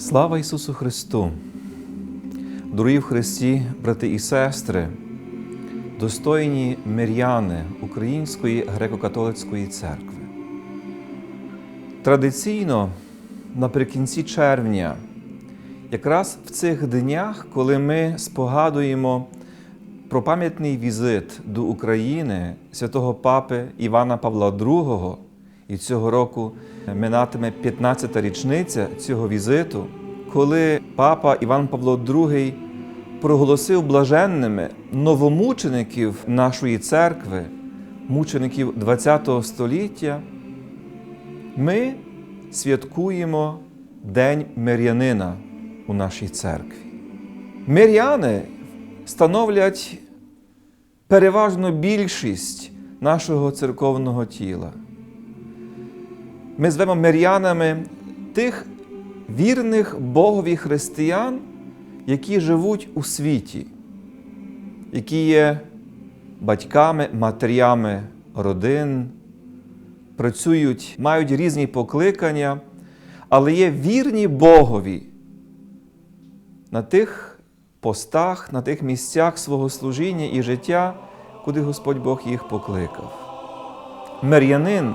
Слава Ісусу Христу! Дорогі в Христі, брати і сестри, достойні миряни Української греко-католицької церкви. Традиційно наприкінці червня, якраз в цих днях, коли ми спогадуємо про пам'ятний візит до України святого Папи Івана Павла II, і цього року минатиме 15-та річниця цього візиту, коли папа Іван Павло II проголосив блаженними новомучеників нашої церкви, мучеників ХХ століття, ми святкуємо День мирянина у нашій церкві. Миряни становлять переважну більшість нашого церковного тіла. Ми звемо мирянами тих вірних Богові християн, які живуть у світі, які є батьками, матерями родин, працюють, мають різні покликання, але є вірні Богові на тих постах, на тих місцях свого служіння і життя, куди Господь Бог їх покликав. Мир'янин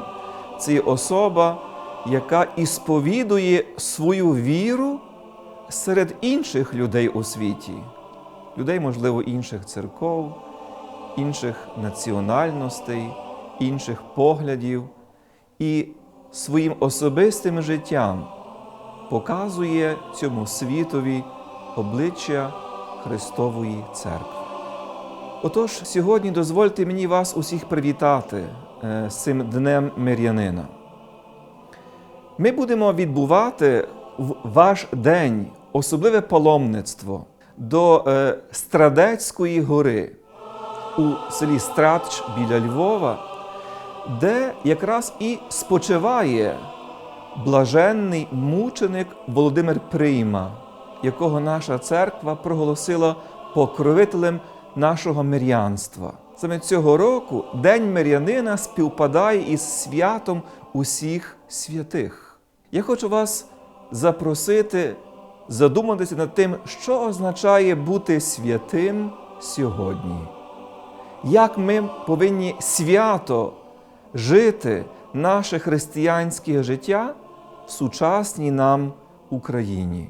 це особа, яка ісповідує свою віру серед інших людей у світі, людей, можливо, інших церков, інших національностей, інших поглядів, і своїм особистим життям показує цьому світові обличчя Христової церкви. Отож, сьогодні дозвольте мені вас усіх привітати з цим Днем Мир'янина. Ми будемо відбувати в ваш день особливе паломництво до е, Страдецької гори у селі Страдч біля Львова, де якраз і спочиває блаженний мученик Володимир Прийма, якого наша церква проголосила покровителем нашого мирянства. Саме цього року День мирянина співпадає із святом усіх святих. Я хочу вас запросити задуматися над тим, що означає бути святим сьогодні. Як ми повинні свято жити наше християнське життя в сучасній нам Україні.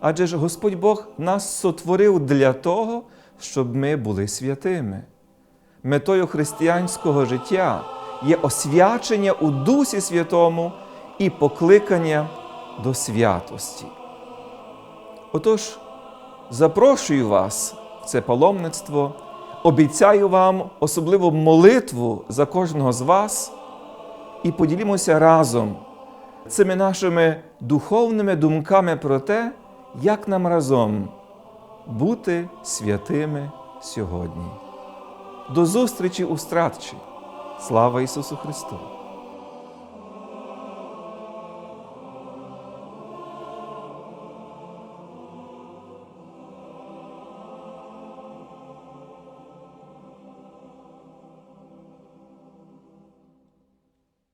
Адже ж Господь Бог нас сотворив для того, щоб ми були святими. Метою християнського життя є освячення у Дусі Святому і покликання до святості. Отож, запрошую вас в це паломництво, обіцяю вам особливу молитву за кожного з вас і поділімося разом цими нашими духовними думками про те, як нам разом бути святими сьогодні. До зустрічі у Стратчі. Слава Ісусу Христу!